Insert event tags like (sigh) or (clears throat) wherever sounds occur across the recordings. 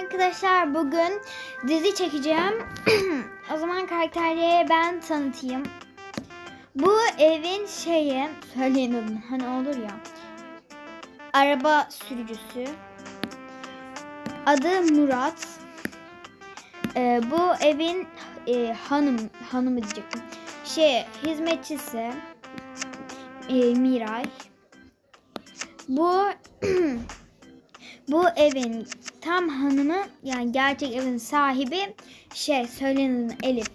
Arkadaşlar bugün dizi çekeceğim. (clears throat) o zaman karakterleri ben tanıtayım. Bu evin şeyi, söyleyin adını hani olur ya. Araba sürücüsü. Adı Murat. Ee, bu evin e, hanım hanımı diyecektim. Şey hizmetçisi e, Miray. Bu (clears throat) bu evin tam hanımı yani gerçek evin sahibi şey söylenin Elif.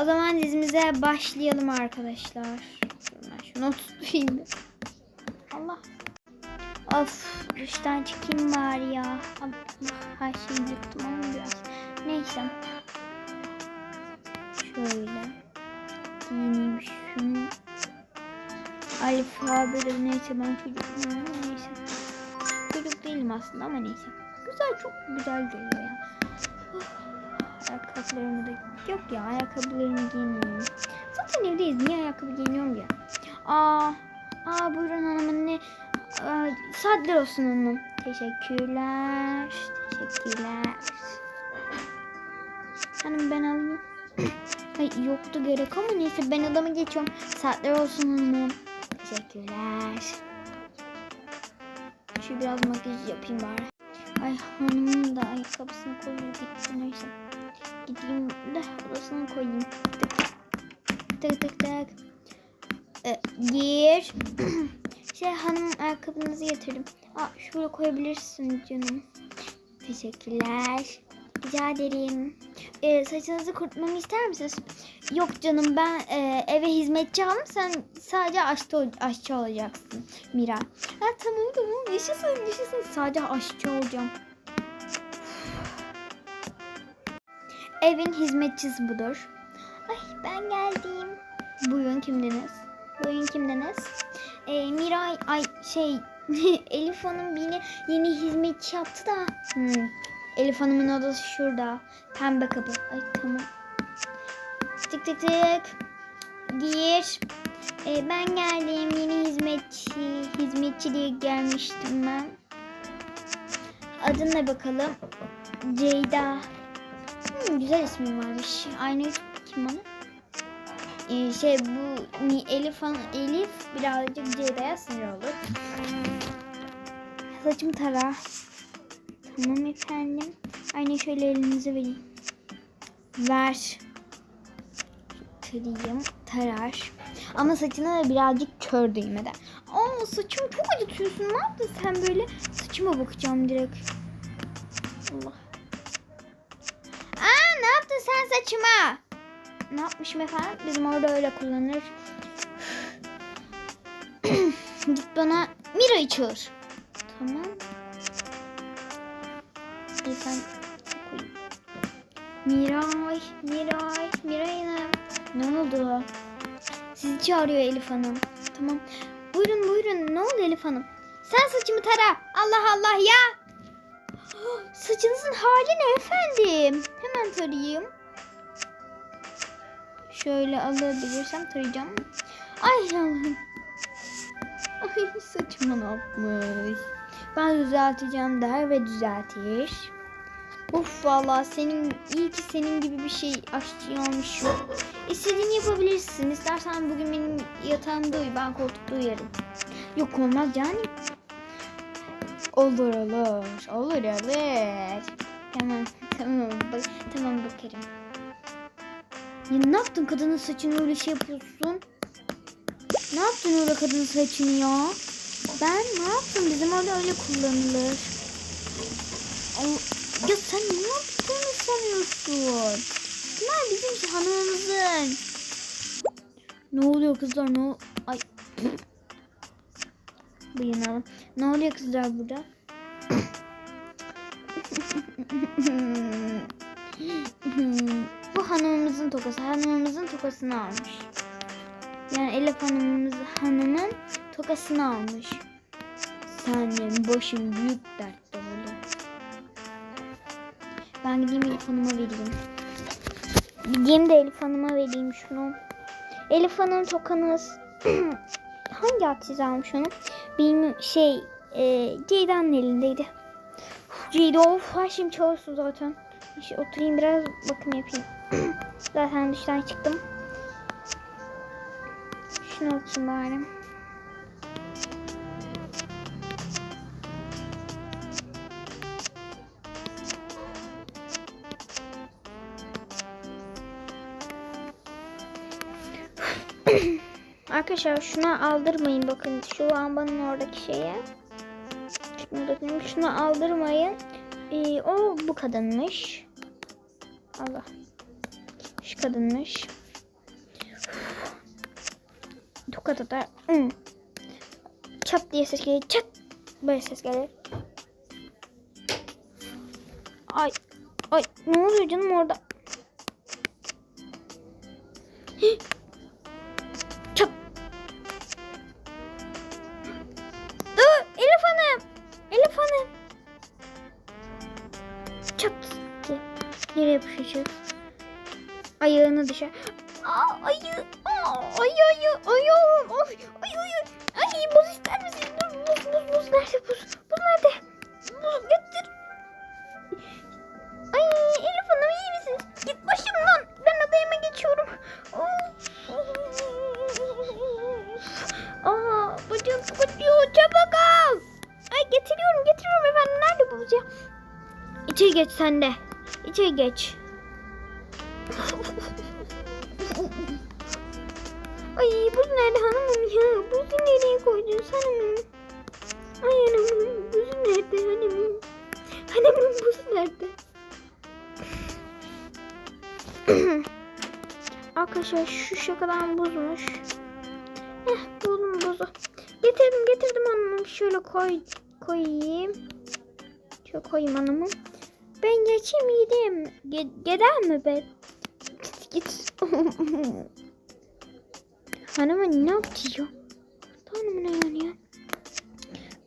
O zaman dizimize başlayalım arkadaşlar. Ben şunu tutayım. Allah. Of duştan çıkayım bari ya. Her şeyi yuttum ama biraz. Neyse. Şöyle. Giyineyim şunu. Alfabeleri neyse ben çocuk neyse. Çocuk değilim aslında ama neyse. Güzel çok güzel duruyor ya. Uf, Ayakkabılarımı da yok ya ayakkabılarımı giymiyorum. Zaten evdeyiz niye ayakkabı giyiniyorum ya. Aa, aa buyurun hanımın ne? Aa, saatler olsun hanımım. Teşekkürler. Teşekkürler. Hanım ben alayım. (clears throat) Ay yoktu gerek ama neyse ben adamı geçiyorum. Saatler olsun hanımım. Teşekkürler. Şu biraz makyaj yapayım bari. Ay hanımın da ayakkabısını gitti neyse. Gideyim de odasına koyayım. Tık tık tık tık. Ee, (clears throat) şey hanım ayakkabınızı getirdim. Aa şuraya koyabilirsin canım. Teşekkürler. Rica ederim. Ee, saçınızı kurutmamı ister misiniz? Yok canım ben e, eve hizmetçi aldım. Sen sadece aşçı, aşçı olacaksın Mira. Ha tamam tamam yaşasın yaşasın. Sadece aşçı olacağım. Evin hizmetçisi budur. Ay ben geldim. Buyurun kimdiniz? Buyurun kimdiniz? Ee, Miray ay şey (laughs) Elif Hanım beni yeni hizmetçi yaptı da. Hmm. Elif Hanım'ın odası şurada. Pembe kapı. Ay tamam. Tık tık tık. Gir. Ee, ben geldim. Yeni hizmetçi. Hizmetçi diye gelmiştim ben. Adın ne bakalım? Ceyda. Hmm, güzel ismi varmış. Aynı kim bana? Ee, şey bu Elif Hanım, Elif birazcık Ceyda'ya sinir olur. Saçımı tara. Tamam efendim. Aynı şöyle elinizi vereyim. Ver. Kırayım. Tarar. Ama saçına da birazcık kör değmeden. Aa saçımı çok acıtıyorsun. Ne yaptın sen böyle? Saçıma bakacağım direkt. Allah. Aa ne yaptın sen saçıma? Ne yapmışım efendim? Bizim orada öyle kullanır. (clears throat) Git bana Mira'yı çağır. Tamam. İyi ben koyayım. Miray, Miray, Miray Hanım. Ne oldu? Sizi çağırıyor Elif Hanım. Tamam. Buyurun buyurun. Ne oldu Elif Hanım? Sen saçımı tara. Allah Allah ya. Saçınızın hali ne efendim? Hemen tarayayım. Şöyle alabilirsem tarayacağım. Ay Allah'ım. Ay saçıma ne yapmış? Ben düzelteceğim der ve düzeltir. Uf vallahi senin iyi ki senin gibi bir şey aşçı olmuş yok. İstediğini yapabilirsin. İstersen bugün benim yatağımda uyu. Ben koltukta uyarım. Yok olmaz yani. Olur olur. Olur olur. Tamam tamam bak tamam bakarım. Ya ne yaptın kadının saçını öyle şey yapıyorsun? Ne yaptın öyle kadının saçını ya? Ben ne yaptım? Bizim orada öyle kullanılır. Ya sen ne yaptığını sanıyorsun? Bunlar bizim hanımımızın. Ne oluyor kızlar? Ne Ay. (clears throat) Bıyığını Ne oluyor kızlar burada? (clears throat) Bu hanımımızın tokası. Hanımımızın tokasını almış. Yani Elif hanımımız hanımın tokasını almış. Senin başın büyük dertte oldu. Ben gideyim Elif Hanım'a vereyim. Gideyim de Elif Hanım'a vereyim şunu. Elif Hanım tokanız. (clears throat) Hangi aksis almış onu? Benim şey e, Ceyda'nın elindeydi. Ceyda of her şeyim çalışsın zaten. İşte oturayım biraz bakım yapayım. (clears throat) zaten dıştan çıktım. Şunu okuyayım bari. Arkadaşlar şuna aldırmayın bakın şu lambanın oradaki şeye. Şunu bakayım şuna aldırmayın. Ee, o bu kadınmış. Allah. Şu kadınmış. Tokada da hmm. çat diye ses gelir. Çat böyle ses gelir. Ay. Ay ne oluyor canım orada? (gasps) Ayağını dışarı. Aa, ayı. Aa, ayı ayı. Ayağım. Ay ay ay. Ay buz ister misin? Dur buz buz buz nerede buz? Buz nerede? Buz getir. Ay Elif Hanım iyi misin? Git başımdan. Ben adayıma geçiyorum. Aa bacım acıyor. Çabuk al. Ay getiriyorum getiriyorum efendim. Nerede buz ya? İçeri geç sen de. İçeri geç. Ay buz nerede hanımım ya? Buzu nereye koydun sen hanımım? Ay hanımım buzu nerede hanımım? Hanımım buz nerede? (clears throat) Arkadaşlar şu şakadan buzmuş. Heh buldum buzu. Getirdim getirdim hanımım. Şöyle koy koyayım. Şöyle koyayım hanımım. Ben geçeyim gideyim. Ge- gider mi ben? Git. (laughs) Hanımın ne yapıyor? Hanımın ayağını ya.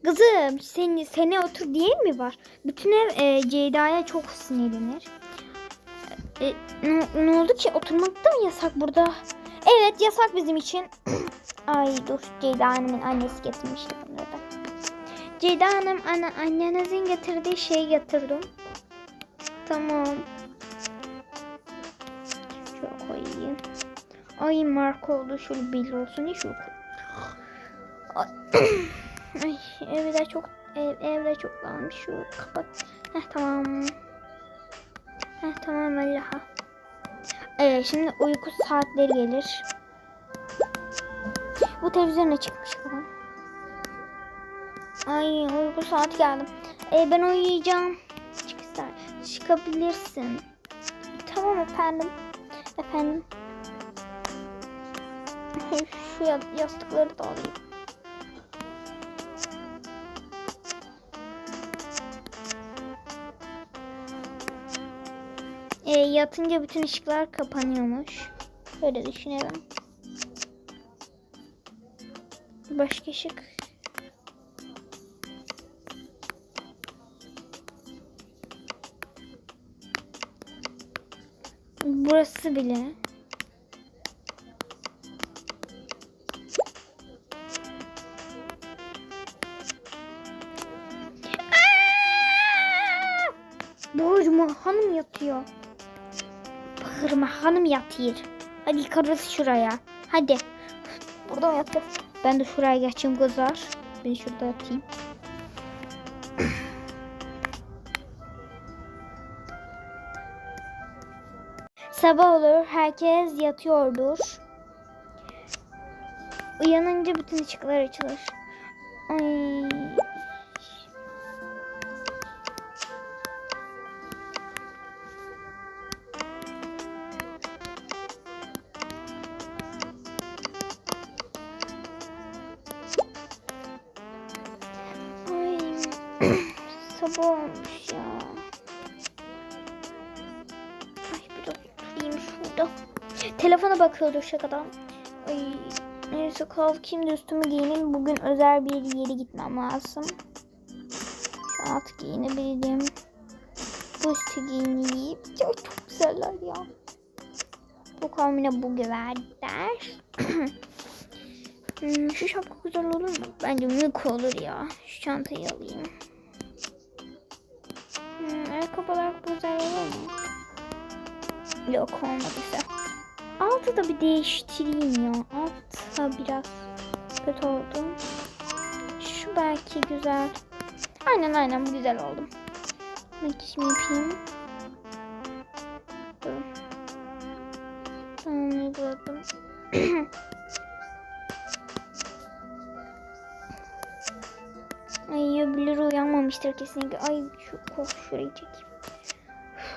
Kızım seni, seni otur diye mi var? Bütün ev e, Ceyda'ya çok sinirlenir. E, ne, ne oldu ki? Oturmak da mı yasak burada? Evet yasak bizim için. (clears throat) Ay dur Ceyda Hanım'ın annesi getirmişti bunları da. Ceyda Hanım anne, annenizin getirdiği şeyi getirdim. Tamam. Şöyle koyayım. Ay marka oldu. Şöyle belli olsun şöyle (clears throat) koyayım. Ay, evde çok ev, evde çok kalmış. Şu kapat. Heh tamam. Heh tamam Allah'a. Evet şimdi uyku saatleri gelir. Bu televizyona çıkmış kadın. Ay uyku saati geldi. Ee, ben uyuyacağım. Çık ister. Çıkabilirsin. Tamam efendim. Efendim. Şu ya- yastıkları da alayım. E, yatınca bütün ışıklar kapanıyormuş. Böyle düşünelim. Başka ışık. Burası bile. Bağırma hanım yatıyor. Bağırma hanım yatıyor. Hadi yıkarız şuraya. Hadi. Burada mı yatacağız? Ben de şuraya geçeyim kızlar. Ben şurada yatayım. Sabah olur. Herkes yatıyordur. Uyanınca bütün ışıklar açılır. Ay. Ay. (clears throat) Sabah olmuş ya. Telefona bakıyordur şakadan. Ay neyse kalkayım da üstümü giyineyim. Bugün özel bir yere gitmem lazım. Şu alt giyinebilirim. Bu üstü giyineyim. Ya çok güzeller ya. Bu kombine bu verdiler. (clears throat) Hmm, şu şapka güzel olur mu? Bence mük olur ya. Şu çantayı alayım. ayakkabı olarak güzel olur mu? Yok olmadıysa. Altı da bir değiştireyim ya. Alt biraz kötü oldu. Şu belki güzel. Aynen aynen bu güzel oldu. Makyajımı yapayım. Dur. Tamamladım. (coughs) Ay öbürleri uyanmamıştır kesinlikle. Ay şu kol şurayı çekeyim.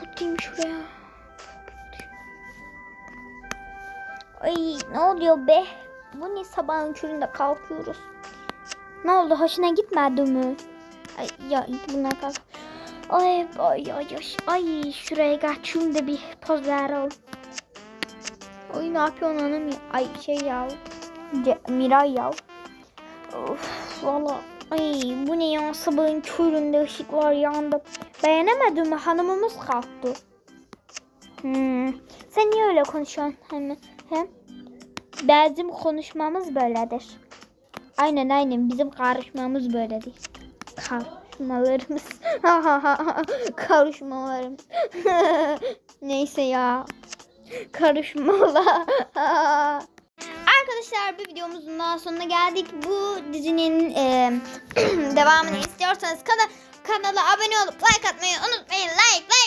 Tutayım şuraya. Ay ne oluyor be? Bu ne sabahın köründe kalkıyoruz. Ne oldu hoşuna gitmedi mi? Ay ya bunlar kalk. Ay ay ay ay. Ay şuraya kaçayım da bir poz verelim. Ay ne yapıyorsun hanım ya? Ay şey ya. Miray ya. Of valla. Ay bu ne ya sabahın köründe ışıklar yandı. Beğenemedin mi hanımımız kalktı. Hmm. Sen niye öyle konuşuyorsun hemen? Hem bizim konuşmamız böyledir. Aynen aynen bizim karışmamız böyledir. Karışmalarımız. (laughs) Karışmalarımız. (laughs) Neyse ya. Karışmalar. (laughs) Arkadaşlar bir videomuzun daha sonuna geldik. Bu dizinin e, (clears throat) devamını istiyorsanız kana kanala abone olup like atmayı unutmayın. Like like.